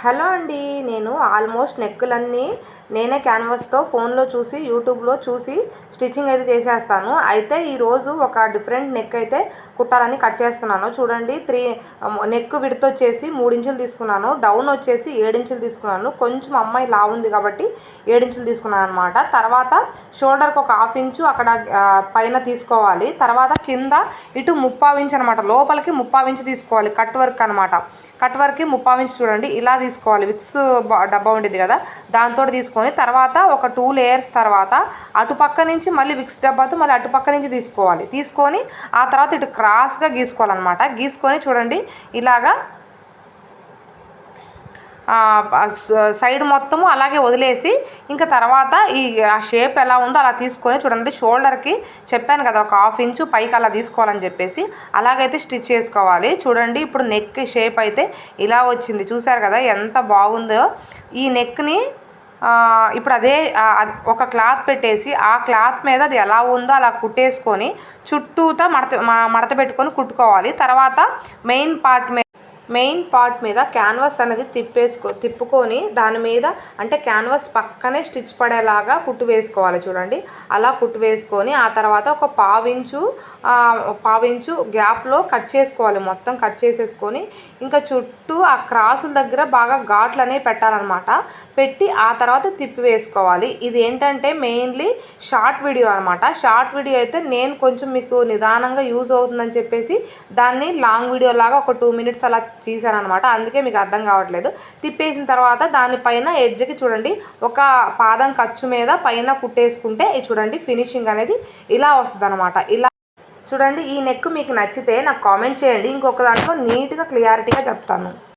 Hello అండి నేను almost నెక్కులన్నీ నేనే క్యాన్వాస్తో ఫోన్లో చూసి యూట్యూబ్లో చూసి స్టిచ్చింగ్ అయితే చేసేస్తాను. అయితే ఈరోజు ఒక డిఫరెంట్ నెక్ అయితే కుట్టాలని కట్ చేస్తున్నాను. చూడండి త్రీ నెక్ విడత వచ్చేసి మూడించులు తీసుకున్నాను. డౌన్ వచ్చేసి ఏడించులు తీసుకున్నాను. కొంచెం అమ్మాయి లా ఉంది కాబట్టి ఏడించులు తీసుకున్నాను అనమాట తర్వాత షోల్డర్కి ఒక హాఫ్ ఇంచు అక్కడ పైన తీసుకోవాలి. తర్వాత కింద ఇటు ముప్పావించు అనమాట లోపలికి ముప్పావు ఇంచు తీసుకోవాలి. కట్ వర్క్ అనమాట కట్ వర్క్కి ముప్పావు ఇంచు చూడండి. ఇలా తీసుకోవాలి. విక్స్ డబ్బా ఉండేది కదా. దాంతో తీసుకొని తర్వాత ఒక టూ లేయర్స్ తర్వాత అటుపక్క నుంచి మళ్ళీ విక్స్ డబ్బాతో మళ్ళీ అటుపక్క నుంచి తీసుకోవాలి. తీసుకొని ఆ తర్వాత ఇటు క్రాస్గా గీసుకోవాలన్నమాట. గీసుకొని చూడండి ఇలాగా సైడ్ మొత్తము అలాగే వదిలేసి ఇంకా తర్వాత ఈ ఆ షేప్ ఎలా ఉందో అలా తీసుకొని చూడండి షోల్డర్కి చెప్పాను కదా ఒక హాఫ్ ఇంచు పైకి అలా తీసుకోవాలని చెప్పేసి. అలాగైతే స్టిచ్ చేసుకోవాలి. చూడండి ఇప్పుడు నెక్ షేప్ అయితే ఇలా వచ్చింది. చూసారు కదా ఎంత బాగుందో. ఈ నెక్ని ఇప్పుడు అదే ఒక క్లాత్ పెట్టేసి ఆ క్లాత్ మీద అది ఎలా ఉందో అలా కుట్టేసుకొని చుట్టూతా మడత మడత పెట్టుకొని కుట్టుకోవాలి. తర్వాత మెయిన్ పార్ట్ మీద మెయిన్ పార్ట్ మీద క్యాన్వాస్ అనేది తిప్పేసుకో తిప్పుకొని దాని మీద అంటే క్యాన్వాస్ పక్కనే స్టిచ్ పడేలాగా కుట్టు వేసుకోవాలి చూడండి. అలా కుట్టు వేసుకొని ఆ తర్వాత ఒక పావించు పావించు గ్యాప్లో కట్ చేసుకోవాలి. మొత్తం కట్ చేసేసుకొని ఇంకా చుట్టూ ఆ క్రాసుల దగ్గర బాగా ఘాట్లు అనేవి పెట్టాలన్నమాట. పెట్టి ఆ తర్వాత తిప్పి వేసుకోవాలి. ఇది ఏంటంటే మెయిన్లీ షార్ట్ వీడియో అనమాట షార్ట్ వీడియో అయితే నేను కొంచెం మీకు నిదానంగా యూజ్ అవుతుందని చెప్పేసి దాన్ని లాంగ్ వీడియో లాగా ఒక టూ మినిట్స్ అలా తీసాను అనమాట అందుకే మీకు అర్థం కావట్లేదు. తిప్పేసిన తర్వాత దానిపైన ఎడ్జ్కి చూడండి ఒక పాదం ఖర్చు మీద పైన కుట్టేసుకుంటే చూడండి ఫినిషింగ్ అనేది ఇలా వస్తుంది అనమాట ఇలా చూడండి ఈ నెక్ మీకు నచ్చితే నాకు కామెంట్ చేయండి. ఇంకొక దాంట్లో నీట్గా క్లియారిటీగా చెప్తాను.